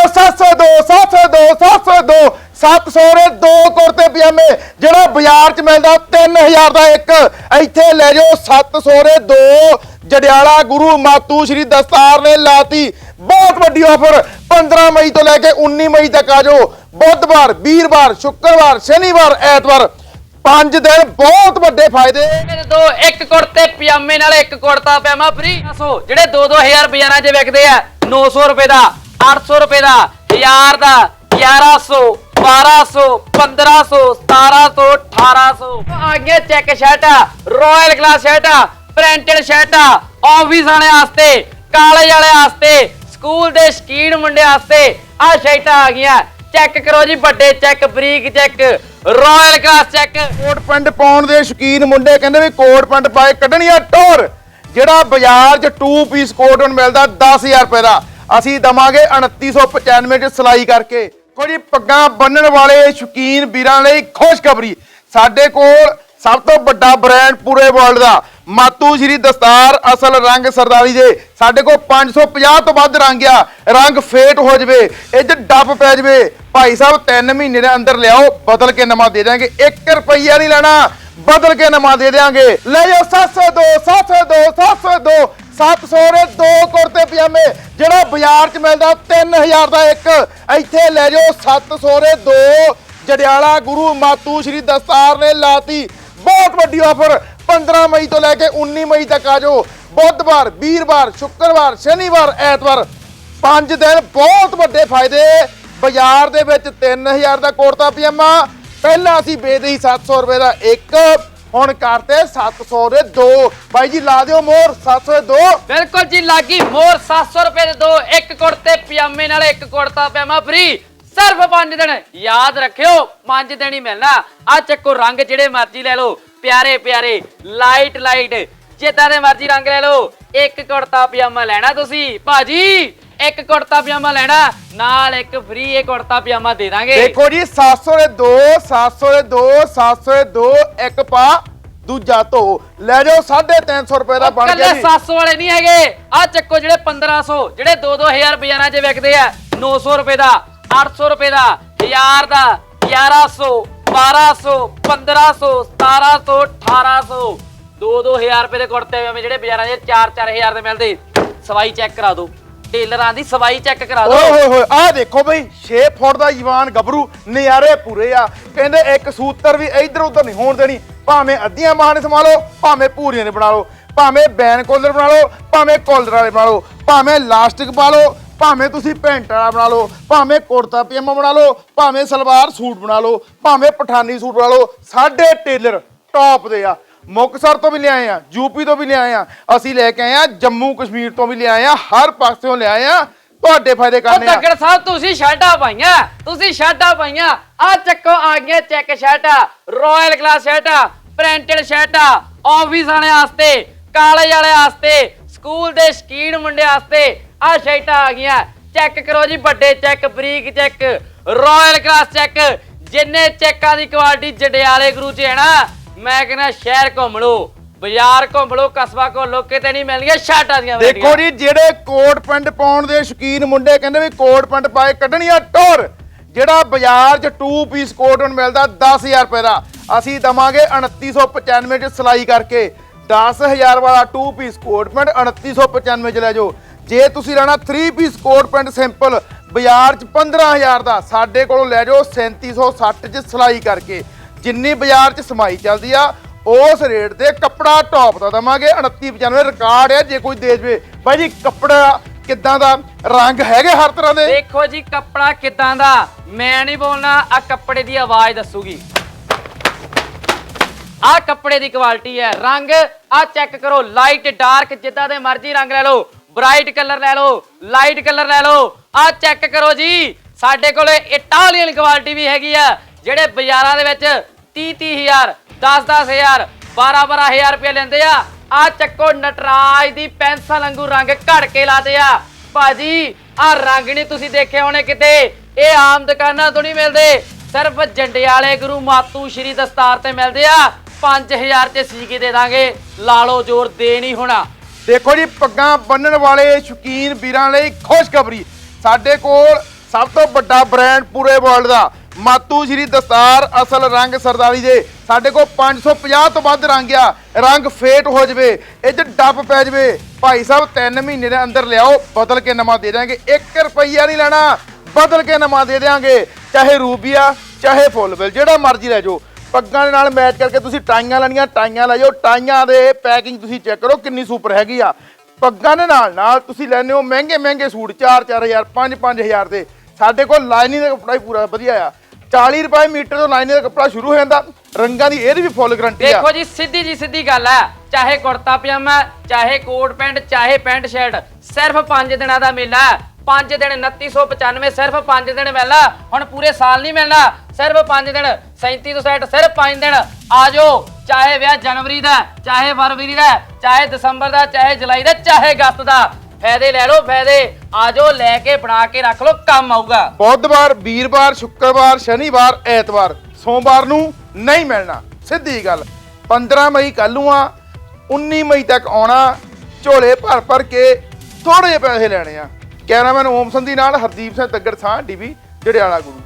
ਜਾਓ 702 702 702 700 ਦੇ ਦੋ ਕੁੜਤੇ ਪਜਾਮੇ, ਜਿਹੜਾ ਬਾਜ਼ਾਰ 'ਚ ਮਿਲਦਾ 3000 ਦਾ ਇੱਕ। ਇੱਥੇ ਲੈ ਜਾਓ 700 ਦੇ ਦੋ। ਜੜਿਆਲਾ ਗੁਰੂ ਮਾਤੂ ਸ਼੍ਰੀ ਦਸਤਾਰ ਨੇ ਲਾਤੀ। ਬਹੁਤ ਵੱਡੀ ਆਫਰ 15 ਮਈ ਤੋਂ ਲੈ ਕੇ 19 ਮਈ ਤੱਕ ਆ ਜਾਓ। ਬੁੱਧਵਾਰ, ਵੀਰਵਾਰ, ਸ਼ੁੱਕਰਵਾਰ, ਸ਼ਨੀਵਾਰ, ਐਤਵਾਰ, ਪੰਜ ਦਿਨ ਬਹੁਤ ਵੱਡੇ ਫਾਇਦੇ। ਮੇਰੇ ਦੋ, ਇੱਕ ਕੁੜਤੇ ਪਜਾਮੇ ਨਾਲ ਇੱਕ ਕੁੜਤਾ ਪਜਾਮਾ ਫ੍ਰੀ 900 ਜਿਹੜੇ 2-2000 ਬਾਜ਼ਾਰਾਂ 'ਚ ਵਿਕਦੇ ਆ 900 ਰੁਪਏ ਦਾ। 800 ਰੁਪਏ ਦਾ 1000 ਦਾ 1100 1200 1500 1700 1800 ਆ ਗਿਆ ਚੈੱਕ ਸ਼ਰਟਾ ਰਾਇਲ ਕਲਾਸ ਸ਼ਰਟਾ ਪ੍ਰਿੰਟਡ ਸ਼ਰਟਾ ਆਫਿਸ ਵਾਲੇ ਵਾਸਤੇ ਕਾਲਜ ਵਾਲੇ ਵਾਸਤੇ ਸਕੂਲ ਦੇ ਸ਼ਕੀਨ ਮੁੰਡੇ ਵਾਸਤੇ ਆ ਸ਼ਰਟਾਂ ਆ ਗਈਆਂ। ਚੈੱਕ ਕਰੋ ਜੀ, ਵੱਡੇ ਚੈੱਕ ਬਰੀਕ check royal class check coat pant ਪਾਉਣ ਦੇ ਸ਼ੌਕੀਨ ਮੁੰਡੇ ਕਹਿੰਦੇ ਵੀ ਕੋਟ ਪੈਂਟ ਪਾਏ ਕੱਢਣੀ ਆ ਟੋਰ। ਜਿਹੜਾ ਬਾਜ਼ਾਰ 'ਚ 2 ਪੀਸ ਕੋਟ ਹੁਣ ਮਿਲਦਾ 10000 ਰੁਪਏ ਦਾ। ਅਸੀਂ ਦਵਾਂਗੇ 2995 'ਚ ਸਿਲਾਈ ਕਰਕੇ। ਕੋਈ ਪੱਗਾਂ ਬੰਨਣ ਵਾਲੇ ਸ਼ੌਕੀਨ ਵੀਰਾਂ ਲਈ ਖੁਸ਼ਖਬਰੀ। ਸਾਡੇ ਕੋਲ ਸਭ ਤੋਂ ਵੱਡਾ ਬ੍ਰਾਂਡ ਪੂਰੇ ਵਰਲਡ ਦਾ ਮਾਤੂ ਸ਼੍ਰੀ ਦਸਤਾਰ ਅਸਲ ਰੰਗ ਸਰਦਾਰੀ ਦੇ ਸਾਡੇ ਕੋਲ 550 ਤੋਂ ਵੱਧ ਰੰਗ ਆ। ਰੰਗ ਫੇਟ ਹੋ ਜਵੇ, ਇਹ 'ਚ ਡੱਬ ਪੈ ਜਵੇ। ਭਾਈ ਸਾਹਿਬ 3 ਮਹੀਨੇ ਦੇ ਅੰਦਰ ਲਿਆਓ, ਬਦਲ ਕੇ ਨਵਾਂ ਦੇ ਦਾਂਗੇ 1 ਰੁਪਈਆ ਨਹੀਂ ਲੈਣਾ, ਬਦਲ ਕੇ ਨਵਾਂ ਦੇ ਦੇਾਂਗੇ ਲੈ ਜਾਓ 702 702 702 700 ਦੇ ਦੋ ਕੁੜਤੇ ਪਜਾਮੇ। ਜਿਹੜਾ ਬਾਜ਼ਾਰ 'ਚ ਮਿਲਦਾ 3000 ਦਾ ਇੱਕ। ਇੱਥੇ ਲੈ ਜਾਓ 700 ਦੇ ਦੋ। ਜੜਿਆਲਾ ਗੁਰੂ ਮਾਤੂ ਸ਼੍ਰੀ ਦਸਤਾਰ ਨੇ ਲਾਤੀ। ਬਹੁਤ ਵੱਡੀ ਆਫਰ 15 ਮਈ ਤੋਂ ਲੈ ਕੇ 19 ਮਈ ਤੱਕ ਆ ਜਾਓ। ਬੁੱਧਵਾਰ, ਵੀਰਵਾਰ, ਸ਼ੁੱਕਰਵਾਰ, ਸ਼ਨੀਵਾਰ, ਐਤਵਾਰ ਪੰਜ ਦਿਨ ਬਹੁਤ ਵੱਡੇ ਫਾਇਦੇ। ਬਾਜ਼ਾਰ ਦੇ ਵਿੱਚ 3000 ਦਾ ਕੁੜਤਾ ਪਜਾਮਾ, ਪਹਿਲਾਂ ਅਸੀਂ ਵੇਚਦੇ ਸੀ 700 ਰੁਪਏ ਦਾ ਇੱਕ, ਹੁਣ ਕਰਤੇ 700 ਦੇ ਦੋ। ਬਾਈ ਜੀ, ਲਾ ਦਿਓ ਮੋਰ 700 ਦੇ ਦੋ। ਬਿਲਕੁਲ ਜੀ, ਲਾਗੀ ਮੋਰ 700 ਰੁਪਏ ਦੇ ਦੋ। ਇੱਕ ਕੁੜਤੇ ਪਜਾਮੇ ਨਾਲ ਇੱਕ ਕੁੜਤਾ ਪਜਾਮਾ ਫ੍ਰੀ ਸਿਰਫ 5 ਦਿਨ। ਯਾਦ ਰੱਖਿਓ 5 ਦਿਨ ਹੀ ਮਿਲਣਾ। ਆ ਚੱਕੋ ਰੰਗ ਜਿਹੜੇ ਮਰਜ਼ੀ ਲੈ ਲਓ। ਪਿਆਰੇ ਪਿਆਰੇ ਲਾਈਟ ਲਾਈਟ ਜਿੱਦਾਂ ਦੇ ਮਰਜ਼ੀ ਰੰਗ ਲੈ ਲਓ। ਇੱਕ ਕੁੜਤਾ ਪਜਾਮਾ ਲੈਣਾ ਤੁਸੀਂ। ਭਾਜੀ ਇੱਕ ਕੁੜਤਾ ਪਜਾਮਾ ਲੈਣਾ। ਨਾਲ ਇੱਕ ਫ੍ਰੀ ਇਹ ਕੁੜਤਾ ਪਜਾਮਾ ਦੇ ਦਾਂਗੇ। ਦੇਖੋ ਜੀ 700 ਦੇ ਦੋ 700 ਦੇ ਦੋ 700 ਦੇ ਦੋ ਇੱਕ ਪਾ ਦੂਜਾ ਧੋ। ਲੈ ਜਾਓ 350 ਰੁਪਏ ਦਾ ਬਣ ਗਿਆ ਜੀ। 700 ਵਾਲੇ ਨਹੀਂ ਹੈਗੇ। ਆ ਚੱਕੋ ਜਿਹੜੇ 1500 ਜਿਹੜੇ 2-2000 ਬਾਜ਼ਾਰਾਂ 'ਚ ਵਿਕਦੇ ਆ। 900 ਰੁਪਏ ਦਾ 800 ਰੁਪਏ ਦਾ 1000 ਦਾ 1100 1200 1500 1700 1800 2-2000 ਰੁਪਏ ਦੇ ਕੁੜਤੇ ਐਵੇਂ ਜਿਹੜੇ ਬਾਜ਼ਾਰਾਂ 'ਚ 4-4000 ਦੇ ਮਿਲਦੇ। ਸਵਾਈ ਚੈੱਕ ਕਰਾ ਦਿਓ। ਟੇਲਰਾਂ ਦੀ ਸਵਾਈ ਚੈੱਕ ਕਰਾ ਓਏ ਹੋਏ ਹੋਏ ਆਹ ਦੇਖੋ ਬਈ 6 ਫੁੱਟ ਦਾ ਜਵਾਨ ਗੱਭਰੂ ਨਜ਼ਾਰੇ ਪੂਰੇ ਆ। ਕਹਿੰਦੇ ਇੱਕ ਸੂਤਰ ਵੀ ਇੱਧਰ ਉਧਰ ਨਹੀਂ ਹੋਣ ਦੇਣੀ। ਭਾਵੇਂ ਅੱਧੀਆਂ ਬਾਹਾਂ ਨੇ ਸਮਾ ਲਓ ਭਾਵੇਂ ਪੂਰੀਆਂ ਨੇ ਬਣਾ ਲਓ। ਭਾਵੇਂ ਬੈਨ ਕੋਲਰ ਬਣਾ ਲਓ, ਭਾਵੇਂ ਕੋਲਰ ਵਾਲੇ ਬਣਾ ਲਓ। ਭਾਵੇਂ ਲਾਸਟਿਕ ਪਾ ਲਓ ਭਾਵੇਂ ਤੁਸੀਂ ਪੈਂਟ ਵਾਲਾ ਬਣਾ ਲਓ ਭਾਵੇਂ ਕੁੜਤਾ ਪਜਾਮਾ ਬਣਾ ਲਓ ਭਾਵੇਂ ਸਲਵਾਰ ਸੂਟ ਬਣਾ ਲਓ ਭਾਵੇਂ ਪਠਾਨੀ ਸੂਟ ਬਣਾ ਲਓ ਸਾਡੇ ਟੇਲਰ ਟੌਪ ਦੇ ਆ। ਮੁਕਤਸਰ ਤੋਂ ਵੀ ਲਿਆਏ ਆ ਯੂਪੀ ਤੋਂ ਵੀ ਲਿਆਏ ਆ ਅਸੀਂ ਲੈ ਕੇ ਆਏ ਆ ਜੰਮੂ ਕਸ਼ਮੀਰ ਤੋਂ ਵੀ ਲਿਆਏ ਆ ਹਰ ਪਾਸਿਓਂ ਲਿਆਏ ਆ ਤੁਹਾਡੇ ਫਾਇਦੇ ਉਹ ਕਰਨੇ ਆ। ਤੱਕੜ ਸਾਹਿਬ ਤੁਸੀਂ ਸ਼ਰਟਾਂ ਪਾਈਆਂ ਤੁਸੀਂ ਸ਼ਰਟਾਂ ਪਾਈਆਂ ਆ ਚੱਕੋ ਆ ਗਈਆਂ ਚੈੱਕ ਸ਼ਰਟਾਂ ਰਾਇਲ ਕਲਾਸ ਸ਼ਰਟਾਂ ਪ੍ਰਿੰਟਡ ਸ਼ਰਟਾਂ ਆਫਿਸ ਵਾਲੇ ਵਾਸਤੇ ਕਾਲਜ ਵਾਲੇ ਵਾਸਤੇ ਸਕੂਲ ਦੇ ਸ਼ਕੀਨ ਮੁੰਡੇ ਵਾਸਤੇ ਆ ਸ਼ਰਟਾਂ ਆ ਗਈਆਂ। ਚੈੱਕ ਕਰੋ ਜੀ, ਵੱਡੇ ਚੈੱਕ, ਬਰੀਕ ਚੈੱਕ ਰਾਇਲ ਕਲਾਸ ਚੈੱਕ। ਜਿੰਨੇ ਚੈੱਕਾਂ ਦੀ ਕੁਆਲਿਟੀ ਜੜਿਆਲੇ ਗੁਰੂ ਚ ਹੈ ਨਾ, ਮੈਂ ਕਹਿੰਦਾ ਸ਼ਹਿਰ ਘੁੰਮ ਲਓ, ਬਾਜ਼ਾਰ ਘੁੰਮ ਲਓ, ਕਸਬਾ ਘੁੰਮ ਲਓ, ਕਿਤੇ ਨਹੀਂ ਮਿਲਣਗੀਆਂ ਸ਼ਰਟਾਂ ਦੀਆਂ ਦੇਖੋ ਜੀ, ਜਿਹੜੇ ਕੋਟ ਪੈਂਟ ਪਾਉਣ ਦੇ ਸ਼ੌਕੀਨ ਮੁੰਡੇ ਕਹਿੰਦੇ ਵੀ ਕੋਟ ਪੈਂਟ ਪਾਏ ਕੱਢਣੀ ਆ ਟੋਰ। ਜਿਹੜਾ ਬਾਜ਼ਾਰ 'ਚ 2 ਪੀਸ ਕੋਟ ਹੁਣ ਮਿਲਦਾ 10000 ਰੁਪਏ ਦਾ। ਅਸੀਂ ਦਵਾਂਗੇ 2995 'ਚ ਸਿਲਾਈ ਕਰਕੇ। 10000 ਵਾਲਾ 2 ਪੀਸ ਕੋਟ ਪੈਂਟ 2995 'ਚ ਲੈ ਜਾਓ। ਜੇ ਤੁਸੀਂ ਲੈਣਾ 3 ਪੀਸ ਕੋਟ ਪੈਂਟ ਸਿੰਪਲ ਬਾਜ਼ਾਰ 'ਚ 15000 ਦਾ, ਸਾਡੇ ਕੋਲੋਂ ਲੈ ਜਾਓ 3760 'ਚ ਸਿਲਾਈ ਕਰਕੇ। ਜਿੰਨੀ ਬਾਜ਼ਾਰ 'ਚ ਸਮਾਈ ਚੱਲਦੀ ਆ, ਉਸ ਰੇਟ ਤੇ ਕੱਪੜਾ ਟੌਪ ਦਾ ਦਵਾਂਗੇ। 2995 ਰਿਕਾਰਡ ਹੈ ਜੇ ਕੋਈ ਦੇ ਜਵੇ। ਬਾਈ ਜੀ, ਕੱਪੜਾ ਕਿੱਦਾਂ ਦਾ? ਰੰਗ ਹੈਗੇ ਹਰ ਤਰ੍ਹਾਂ ਦੇ? ਦੇਖੋ ਜੀ, ਕੱਪੜਾ ਕਿੱਦਾਂ ਦਾ? ਮੈਂ ਨਹੀਂ ਬੋਲਣਾ, ਆ ਕੱਪੜੇ ਦੀ ਆਵਾਜ਼ ਦੱਸੂਗੀ। ਆ ਕੱਪੜੇ ਦੀ ਕੁਆਲਿਟੀ ਹੈ। ਰੰਗ ਆ ਚੈੱਕ ਕਰੋ ਲਾਈਟ ਡਾਰਕ ਜਿੱਦਾਂ ਦੇ ਮਰਜ਼ੀ ਰੰਗ ਲੈ ਲਓ। ਬ੍ਰਾਈਟ ਕਲਰ ਲੈ ਲਓ, ਲਾਈਟ ਕਲਰ ਲੈ ਲਓ। ਆ ਚੈੱਕ ਕਰੋ ਜੀ, ਸਾਡੇ ਕੋਲੇ ਇਟਾਲੀਅਨ ਕੁਆਲਿਟੀ ਵੀ ਹੈਗੀ ਆ, ਜਿਹੜੇ ਬਾਜ਼ਾਰਾਂ ਦੇ ਵਿੱਚ 30 30000 10 10000 12 12000 ਰੁਪਏ ਲੈਂਦੇ ਆ। ਆ ਚੱਕੋ ਨਟਰਾਜ ਦੀ ਪੈਨਸਲ ਵਾਂਗੂ ਰੰਗ ਘੜ ਕੇ ਲਾਤੇ ਆ। ਭਾਜੀ ਆ ਰੰਗ ਨਹੀਂ ਤੁਸੀਂ ਦੇਖੇ ਹੋਣੇ ਕਿਤੇ, ਇਹ ਆਮ ਦੁਕਾਨਾਂ ਤੋਂ ਨਹੀਂ ਮਿਲਦੇ। ਸਿਰਫ ਜੰਡਿਆਲੇ ਗੁਰੂ ਮਾਤੂ ਸ਼੍ਰੀ ਦਸਤਾਰ ਤੇ ਮਿਲਦੇ ਆ। 5000 ਤੇ ਸੀ ਕੇ ਦੇ ਦਾਂਗੇ। ਲਾ ਲਓ ਜ਼ੋਰ ਦੇ ਨਹੀਂ ਹੋਣਾ। ਦੇਖੋ ਜੀ, ਪੱਗਾਂ ਬੰਨਣ ਵਾਲੇ ਸ਼ੌਕੀਨ ਵੀਰਾਂ ਲਈ ਖੁਸ਼ਖਬਰੀ। ਸਾਡੇ ਕੋਲ ਸਭ ਤੋਂ ਵੱਡਾ ਬ੍ਰਾਂਡ ਪੂਰੇ ਵਰਲਡ ਦਾ, ਮਾਤੂ ਸ਼੍ਰੀ ਦਸਤਾਰ ਅਸਲ ਰੰਗ ਸਰਦਾਰੀ ਦੇ। ਸਾਡੇ ਕੋਲ 550 ਤੋਂ ਵੱਧ ਰੰਗ ਆ। ਰੰਗ ਫੇਟ ਹੋ ਜਵੇ ਇਹ ਚ ਡੱਬ ਪੈ ਜਵੇ। ਭਾਈ ਸਾਹਿਬ 3 ਮਹੀਨੇ ਦੇ ਅੰਦਰ ਲਿਆਓ, ਬਦਲ ਕੇ ਨਵਾਂ ਦੇ ਦਾਂਗੇ 1 ਰੁਪਈਆ ਨਹੀਂ ਲੈਣਾ, ਬਦਲ ਕੇ ਨਵਾਂ ਦੇ ਦਿਆਂਗੇ। ਚਾਹੇ ਰੂਬੀਆ, ਚਾਹੇ ਫੁੱਲ ਬਿਲ, ਜਿਹੜਾ ਮਰਜ਼ੀ ਲੈ ਜਾਓ। ਪੱਗਾਂ ਦੇ ਨਾਲ ਮੈਚ ਕਰਕੇ ਤੁਸੀਂ ਟਾਈਆਂ ਲੈਣੀਆਂ, ਟਾਈਆਂ ਲੈ ਜਾਓ ਟਾਈਆਂ ਦੇ ਪੈਕਿੰਗ ਤੁਸੀਂ ਚੈੱਕ ਕਰੋ ਕਿੰਨੀ ਸੁਪਰ ਹੈਗੀ ਆ। ਪੱਗਾਂ ਦੇ ਨਾਲ ਨਾਲ ਤੁਸੀਂ ਲੈਣੇ ਹੋ ਮਹਿੰਗੇ ਮਹਿੰਗੇ ਸੂਟ 4-4000 5-5000 ਦੇ। ਸਾਡੇ ਕੋਲ ਲਾਈਨਿੰਗ ਦਾ ਕੱਪੜਾ ਹੀ ਪੂਰਾ ਵਧੀਆ ਆ। 40 ਰੁਪਏ ਮੀਟਰ ਤੋਂ ਲਾਈਨਿੰਗ ਦਾ ਕੱਪੜਾ ਸ਼ੁਰੂ ਹੋ ਜਾਂਦਾ। ਰੰਗਾਂ ਦੀ ਇਹਦੀ ਵੀ ਫੁੱਲ ਗਰੰਟੀ ਆ। ਦੇਖੋ ਜੀ, ਸਿੱਧੀ ਜੀ ਸਿੱਧੀ ਗੱਲ ਹੈ ਚਾਹੇ ਕੁੜਤਾ ਪਜਾਮਾ, ਚਾਹੇ ਕੋਟ ਪੈਂਟ, ਚਾਹੇ ਪੈਂਟ ਸ਼ਰਟ, ਸਿਰਫ 5 ਦਿਨਾਂ ਦਾ ਮੇਲਾ। 5 ਦਿਨ 2995 ਸਿਰਫ 5 ਦਿਨ ਮਿਲਣਾ। ਹੁਣ ਪੂਰੇ ਸਾਲ ਨਹੀਂ ਮਿਲਣਾ। ਸਿਰਫ 5 ਦਿਨ 37 ਤੋਂ 60 ਸਿਰਫ 5 ਦਿਨ। ਆ ਚਾਹੇ ਵਿਆਹ ਜਨਵਰੀ ਦਾ, ਚਾਹੇ ਫਰਵਰੀ ਦਾ, ਚਾਹੇ ਦਸੰਬਰ ਦਾ, ਚਾਹੇ ਜੁਲਾਈ ਦਾ, ਚਾਹੇ ਅਗਸਤ ਦਾ। ਫਾਇਦੇ ਲੈ ਲਓ, ਫਾਇਦੇ। ਆ ਲੈ ਕੇ ਬਣਾ ਕੇ ਰੱਖ ਲਓ, ਕੰਮ ਆਊਗਾ। ਬੁੱਧਵਾਰ, ਵੀਰਵਾਰ, ਸ਼ੁੱਕਰਵਾਰ, ਸ਼ਨੀਵਾਰ, ਐਤਵਾਰ। ਸੋਮਵਾਰ ਨੂੰ ਨਹੀਂ ਮਿਲਣਾ। ਸਿੱਧੀ ਗੱਲ। 15 ਮਈ ਕੱਲ੍ਹ ਨੂੰ ਆ 19 ਮਈ ਤੱਕ ਆਉਣਾ। ਝੋਲੇ ਭਰ ਭਰ ਕੇ ਥੋੜੇ ਜਿਹੇ ਪੈਸੇ ਲੈਣੇ ਆ। ਕੈਮਰਾਮੈਨ ਓਮ ਸੰਧੀ ਨਾਲ ਹਰਦੀਪ ਸਿੰਘ ਤੱਗੜ ਸਾਹ ਟੀਵੀ ਜੜਿਆਲਾ ਗੁਰੂ